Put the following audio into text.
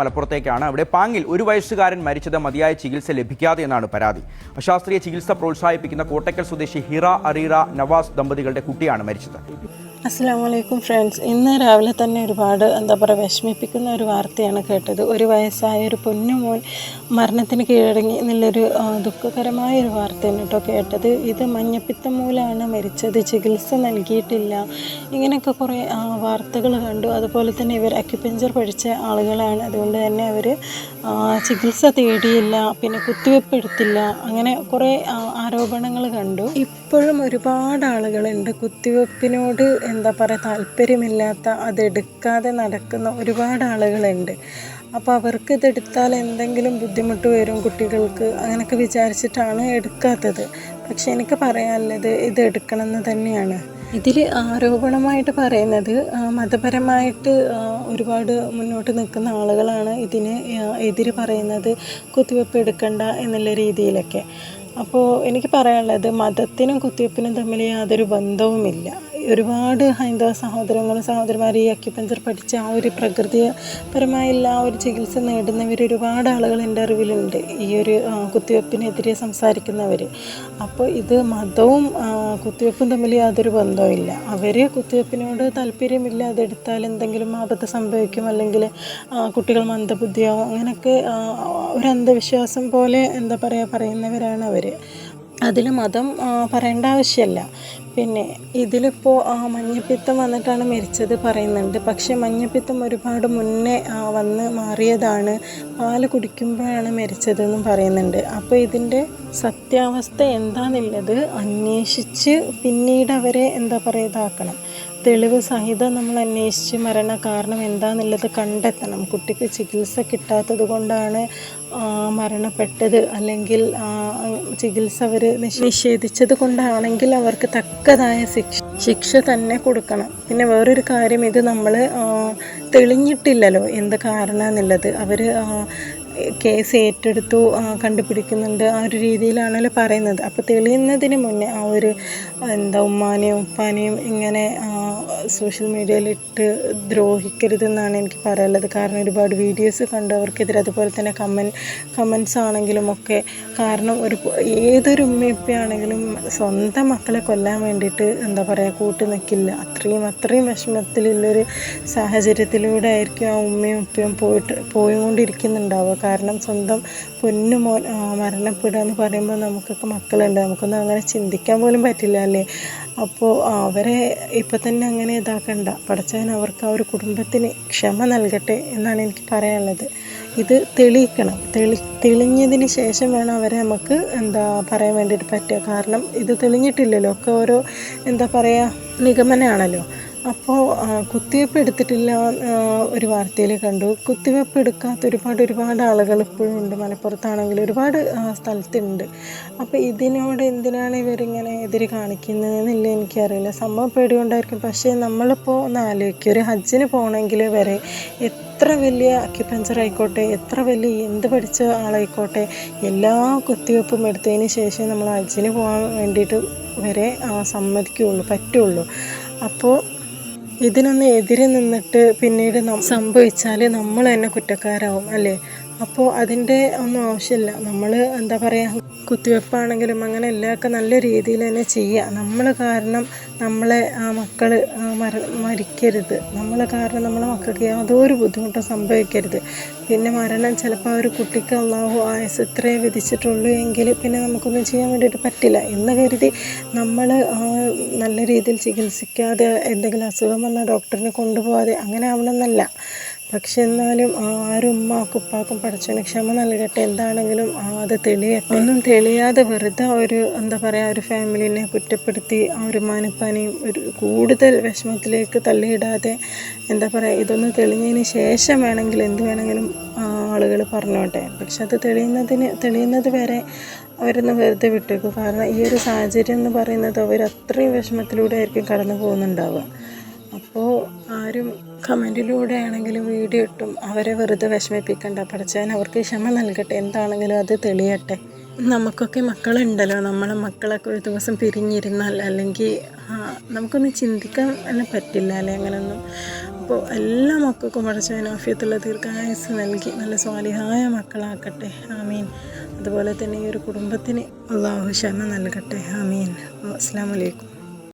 മലപ്പുറത്തേക്കാണ്. അവിടെ പാങ്ങിൽ ഒരു വയസ്സുകാരൻ മരിച്ചത് മതിയായ ചികിത്സ ലഭിക്കാതെ എന്നാണ് പരാതി. അശാസ്ത്രീയ ചികിത്സ പ്രോത്സാഹിപ്പിക്കുന്ന കോട്ടക്കൽ സ്വദേശി ഹിറ അറീറ നവാസ് ദമ്പതികളുടെ കുട്ടിയാണ് മരിച്ചത്. അസ്സാം വലൈക്കും ഫ്രണ്ട്സ്. ഇന്ന് രാവിലെ തന്നെ ഒരുപാട് എന്താ പറയുക വിഷമിപ്പിക്കുന്ന ഒരു വാർത്തയാണ് കേട്ടത്. ഒരു വയസ്സായ ഒരു പൊന്നുമോൻ മരണത്തിന് കീഴടങ്ങി എന്നുള്ളൊരു ദുഃഖകരമായ ഒരു വാർത്തയാണ് കേട്ടോ കേട്ടത്. ഇത് മഞ്ഞപ്പിത്തം മൂലമാണ് മരിച്ചത്. ചികിത്സ നൽകിയിട്ടില്ല. ഇങ്ങനെയൊക്കെ കുറേ വാർത്തകൾ കണ്ടു. അതുപോലെ തന്നെ ഇവർ അക്യുപഞ്ചർ പഠിച്ച ആളുകളാണ്. അതുകൊണ്ട് തന്നെ അവർ ചികിത്സ തേടിയില്ല. പിന്നെ കുത്തിവെപ്പ് എടുത്തില്ല അങ്ങനെ കുറേ ആരോപണങ്ങൾ കണ്ടു? ഇപ്പോഴും ഒരുപാട് ആളുകളുണ്ട് കുത്തിവെപ്പിനോട് എന്താ പറയുക താല്പര്യമില്ലാത്ത അതെടുക്കാതെ നടക്കുന്ന ഒരുപാട് ആളുകളുണ്ട് അപ്പോൾ അവർക്ക് ഇതെടുത്താൽ എന്തെങ്കിലും ബുദ്ധിമുട്ട് വരും കുട്ടികൾക്ക് അങ്ങനെയൊക്കെ വിചാരിച്ചിട്ടാണ് എടുക്കാത്തത്. പക്ഷെ എനിക്ക് പറയാനുള്ളത് ഇത് എടുക്കണം എന്ന് തന്നെയാണ്. ഇതിൽ ആരോപണമായിട്ട് പറയുന്നത് മതപരമായിട്ട് ഒരുപാട് മുന്നോട്ട് നിൽക്കുന്ന ആളുകളാണ് ഇതിന് എതിര് പറയുന്നത് കുത്തിവെപ്പ് എടുക്കണ്ട എന്നുള്ള രീതിയിലൊക്കെ. അപ്പോൾ എനിക്ക് പറയാനുള്ളത് മതത്തിനും കുത്തിവെപ്പിനും തമ്മിൽ യാതൊരു ബന്ധവുമില്ല. ഒരുപാട് ഹൈന്ദവ സഹോദരങ്ങളും സഹോദരന്മാർ ഈ അക്യുപഞ്ചർ പഠിച്ച ആ ഒരു പ്രകൃതിപരമായ എല്ലാ ഒരു ചികിത്സ നേടുന്നവർ ഒരുപാട് ആളുകൾ എന്റെ അറിവിലുണ്ട്. ഈ ഒരു കുത്തിവെപ്പിനെതിരെ സംസാരിക്കുന്നവർ അപ്പോൾ ഇത് മതവും കുത്തിവെപ്പും തമ്മിൽ യാതൊരു ബന്ധവുമില്ല. അവർ കുത്തിവെപ്പിനോട് താല്പര്യമില്ല. അതെടുത്താൽ എന്തെങ്കിലും ആപത്ത് സംഭവിക്കും. അല്ലെങ്കിൽ കുട്ടികൾ മന്ദബുദ്ധിയാവും. അങ്ങനെയൊക്കെ ഒരു അന്ധവിശ്വാസം പോലെ എന്താ പറയുക പറയുന്നവരാണ് അവർ അതിൽ മതം പറയേണ്ട ആവശ്യമല്ല. പിന്നെ ഇതിലിപ്പോൾ മഞ്ഞപ്പിത്തം വന്നിട്ടാണ് മരിച്ചത് പറയുന്നുണ്ട്. പക്ഷെ മഞ്ഞപ്പിത്തം ഒരുപാട് മുന്നേ വന്ന് മാറിയതാണ്. പാൽ കുടിക്കുമ്പോഴാണ് മരിച്ചതെന്നും പറയുന്നുണ്ട്. അപ്പോൾ ഇതിന്റെ സത്യാവസ്ഥ എന്താണെന്നുള്ളത് അന്വേഷിച്ച് പിന്നീട് അവരെ എന്താ പറയുക ഇതാക്കണം. തെളിവ് സഹിതം നമ്മൾ അന്വേഷിച്ച് മരണ കാരണം എന്താണെന്നുള്ളത് കണ്ടെത്തണം. കുട്ടിക്ക് ചികിത്സ കിട്ടാത്തത് കൊണ്ടാണ് മരണപ്പെട്ടത് അല്ലെങ്കിൽ ചികിത്സ അവർ നിഷേധിച്ചത് കൊണ്ടാണെങ്കിൽ അവർക്ക് തക്കതായ ശിക്ഷ ശിക്ഷ തന്നെ കൊടുക്കണം. പിന്നെ വേറൊരു കാര്യം ഇത് നമ്മൾ തെളിഞ്ഞിട്ടില്ലല്ലോ എന്ത് കാരണം എന്നുള്ളത്. അവർ കേസ് ഏറ്റെടുത്തു കണ്ടുപിടിക്കുന്നുണ്ട് ആ ഒരു രീതിയിലാണല്ലോ പറയുന്നത്. അപ്പോൾ തെളിയുന്നതിന് മുന്നേ ആ ഒരു എന്താ ഉമ്മാനെയും ഉപ്പാനെയും ഇങ്ങനെ സോഷ്യൽ മീഡിയയിലിട്ട് ദ്രോഹിക്കരുതെന്നാണ് എനിക്ക് പറയാനുള്ളത്. കാരണം ഒരുപാട് വീഡിയോസ് കണ്ട്. അവർക്കെതിരെ അതുപോലെ തന്നെ കമൻ കമൻസ് ആണെങ്കിലും ഒക്കെ. കാരണം ഒരു ഏതൊരു ഉമ്മയപ്പയാണെങ്കിലും സ്വന്തം മക്കളെ കൊല്ലാൻ വേണ്ടിയിട്ട് എന്താ പറയുക കൂട്ടു നിൽക്കില്ല അത്രയും അത്രയും വിഷമത്തിലുള്ളൊരു സാഹചര്യത്തിലൂടെ ആയിരിക്കും ആ ഉമ്മയും ഉപ്പയും പോയിട്ട് പോയിക്കൊണ്ടിരിക്കുന്നുണ്ടാവുക. കാരണം സ്വന്തം പൊന്നു മോൻ മരണപ്പെടുക എന്ന് പറയുമ്പോൾ നമുക്കൊക്കെ മക്കളുണ്ട്. നമുക്കൊന്നും അങ്ങനെ ചിന്തിക്കാൻ പോലും പറ്റില്ല അല്ലേ? അപ്പോൾ അവരെ ഇപ്പം തന്നെ അങ്ങനെ ഇതാക്കണ്ട പടച്ചവൻ അവർക്ക് ആ ഒരു കുടുംബത്തിന് ക്ഷമ നൽകട്ടെ എന്നാണ് എനിക്ക് പറയാനുള്ളത്. ഇത് തെളിയിക്കണം. തെളി തെളിഞ്ഞതിന് ശേഷം വേണം അവരെ നമുക്ക് എന്താ പറയാൻ വേണ്ടിയിട്ട് പറ്റുക. കാരണം ഇത് തെളിഞ്ഞിട്ടില്ലല്ലോ. ഒക്കെ ഓരോ എന്താ പറയുക നിഗമനമാണല്ലോ. അപ്പോൾ കുത്തിവയ്പ്പ് എടുത്തിട്ടില്ല ഒരു വാർത്തയിൽ കണ്ടു. കുത്തിവയ്പ്പ് എടുക്കാത്ത ഒരുപാട് ഒരുപാട് ആളുകൾ ഇപ്പോഴും ഉണ്ട്. മലപ്പുറത്താണെങ്കിൽ ഒരുപാട് സ്ഥലത്തുണ്ട്. അപ്പോൾ ഇതിനോട് എന്തിനാണ് ഇവരിങ്ങനെ എതിര് കാണിക്കുന്നതെന്നില്ല എനിക്കറിയില്ല. സംഭവം പേടികൊണ്ടായിരിക്കും. പക്ഷേ നമ്മളിപ്പോൾ ഒന്ന് ആലോചിക്കുക ഒരു ഹജ്ജിന് പോകണമെങ്കിൽ വരെ എത്ര വലിയ അക്യുപഞ്ചർ ആയിക്കോട്ടെ എത്ര വലിയ എന്ത് പഠിച്ച ആളായിക്കോട്ടെ എല്ലാ കുത്തിവയ്പ്പും എടുത്തതിന് ശേഷം നമ്മൾ ഹജ്ജിന് പോകാൻ വേണ്ടിയിട്ട് വരെ സമ്മതിക്കുകയുള്ളൂ പറ്റുള്ളൂ. അപ്പോൾ ഇതിനൊന്ന് എതിരെ നിന്നിട്ട് പിന്നീട് സംഭവിച്ചാൽ നമ്മൾ തന്നെ കുറ്റക്കാരാവും അല്ലേ? അപ്പോൾ അതിന്റെ ഒന്നും ആവശ്യമില്ല. നമ്മൾ എന്താ പറയുക കുത്തിവെപ്പാണെങ്കിലും അങ്ങനെ എല്ലാമൊക്കെ നല്ല രീതിയിൽ തന്നെ ചെയ്യുക നമ്മൾ കാരണം നമ്മളെ ആ മക്കൾ മര മരിക്കരുത്. നമ്മൾ കാരണം നമ്മളെ മക്കൾക്ക് യാതൊരു ബുദ്ധിമുട്ടും സംഭവിക്കരുത്. പിന്നെ മരണം ചിലപ്പോൾ ആ ഒരു കുട്ടിക്ക് അള്ളാഹു ആയസ് ഇത്രയേ വിധിച്ചിട്ടുള്ളൂ എങ്കിൽ പിന്നെ നമുക്കൊന്നും ചെയ്യാൻ വേണ്ടിയിട്ട് പറ്റില്ല. എന്ന് കരുതി നമ്മൾ നല്ല രീതിയിൽ ചികിത്സിക്കാതെ എന്തെങ്കിലും അസുഖം വന്നാൽ ഡോക്ടറിനെ കൊണ്ടുപോകാതെ അങ്ങനെ ആവണമെന്നല്ല. പക്ഷെ എന്നാലും ആരും ഉമ്മാക്കും ഉപ്പാക്കും പഠിച്ചതിന് ക്ഷമ നൽകട്ടെ. എന്താണെങ്കിലും അത് തെളിയട്ടെ. ഒന്നും തെളിയാതെ വെറുതെ ഒരു എന്താ പറയുക ഒരു ഫാമിലിനെ കുറ്റപ്പെടുത്തി ആ ഒരു മാനിപ്പാനെയും ഒരു കൂടുതൽ വിഷമത്തിലേക്ക് തള്ളിയിടാതെ എന്താ പറയുക ഇതൊന്ന് തെളിഞ്ഞതിന് ശേഷം വേണമെങ്കിൽ എന്ത് വേണമെങ്കിലും ആളുകൾ പറഞ്ഞോട്ടെ. പക്ഷെ അത് തെളിയുന്നതിന് തെളിയുന്നത് വരെ അവരൊന്ന് വെറുതെ വിട്ടേക്കും. കാരണം ഈ ഒരു സാഹചര്യം എന്ന് പറയുന്നത് അവർ അത്രയും വിഷമത്തിലൂടെ ആയിരിക്കും കടന്നു പോകുന്നുണ്ടാവുക അപ്പോൾ ആരും കമന്റിലൂടെ ആണെങ്കിലും വീഡിയോ ഇട്ടും. അവരെ വെറുതെ വിഷമിപ്പിക്കണ്ട. പഠിച്ചാൽ അവർക്ക് ക്ഷമ നൽകട്ടെ. എന്താണെങ്കിലും അത് തെളിയട്ടെ. നമുക്കൊക്കെ മക്കളുണ്ടല്ലോ. നമ്മളെ മക്കളൊക്കെ ഒരു ദിവസം പിരിഞ്ഞിരുന്നാൽ അല്ലെങ്കിൽ നമുക്കൊന്ന് ചിന്തിക്കാൻ തന്നെ പറ്റില്ല അല്ലെ? അങ്ങനെയൊന്നും. അപ്പോൾ എല്ലാ മക്കൾക്കും പഠിച്ചവൻ ആഫിയത്തുള്ള ദീർഘായുസ് നൽകി. നല്ല സ്വാലിഹായ മക്കളാക്കട്ടെ. ആമീൻ. അതുപോലെ തന്നെ ഈ ഒരു കുടുംബത്തിന് അള്ളാഹു ക്ഷമ നൽകട്ടെ. ആമീൻ. അസ്സാം വലൈക്കും